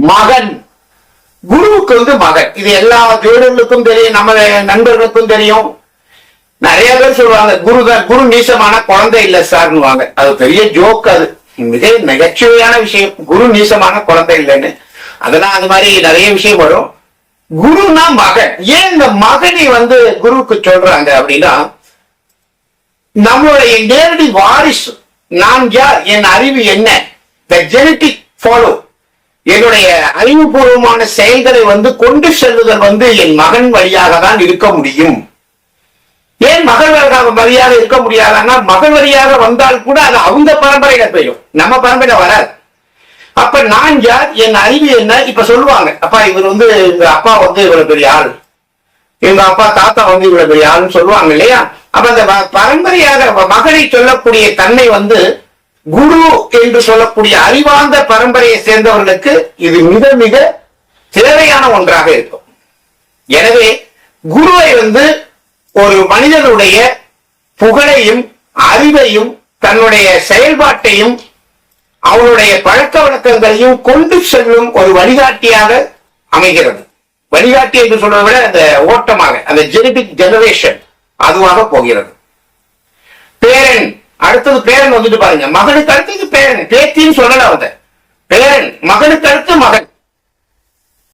மகன். குருவுக்கு வந்து மகன். இது எல்லா வீடுகளுக்கும் தெரியும் நம்ம நண்பர்களுக்கும் தெரியும். நிறைய பேர் சொல்லுவாங்க குரு தான் குரு நீசமான குழந்தை இல்ல சார்னுவாங்க அது பெரிய ஜோக் அது. மிக நகைச்சுவையான விஷயம். குரு நீசமான குழந்தை இல்லைன்னு. அதெல்லாம் அது மாதிரி நிறைய விஷயம் வரும். குருனா மகன். ஏன் இந்த மகனை வந்து குருவுக்கு சொல்றாங்க அப்படின்னா நம்மளுடைய நேரடி வாரிசு. நான் யார்? என் அறிவு என்ன? த ஜெனட்டிக் ஃபாலோ என்னுடைய அறிவுபூர்வமான செயல்களை வந்து கொண்டு செல்லுதல் வந்து என் மகன் வழியாக தான் இருக்க முடியும். ஏன் மகள் வழியாக இருக்க முடியாதான்னா மகள் வழியாக வந்தால் கூட அது அவங்க பரம்பரையில போயிடும். நம்ம பரம்பரையில வராது. அப்ப நான் யார்? என் அறிவு என்ன? இப்ப சொல்லுவாங்க அப்பா இவர் வந்து எங்க அப்பா வந்து இவ்வளவு பெரிய ஆள். எங்க அப்பா தாத்தா வந்து இவ்வளவு பெரிய ஆள்னு சொல்லுவாங்க இல்லையா? அப்ப அந்த பரம்பரையாக மகளை சொல்லக்கூடிய தன்மை வந்து குரு என்று சொல்லக்கூடிய அறிவார்ந்த பரம்பரையை சேர்ந்தவர்களுக்கு இது மிக மிக தேவையான ஒன்றாக இருக்கும். எனவே குருவை வந்து ஒரு மனிதனுடைய புகழையும் அறிவையும் தன்னுடைய செயல்பாட்டையும் அவனுடைய பழக்க வழக்கங்களையும் கொண்டு செல்லும் ஒரு வழிகாட்டியாக அமைகிறது. வழிகாட்டி என்று சொல்றதை விட அந்த ஓட்டமாக அந்த ஜெனடிக் ஜெனரேஷன் அதுவாக போகிறது. பேரன் அடுத்தது பேரன் வந்துட்டு பாருங்க. மகனுக்கு அடுத்தது பேரன். பேத்தின்னு சொல்லல அவன். பேரன். மகனுக்கு அடுத்து மகன்.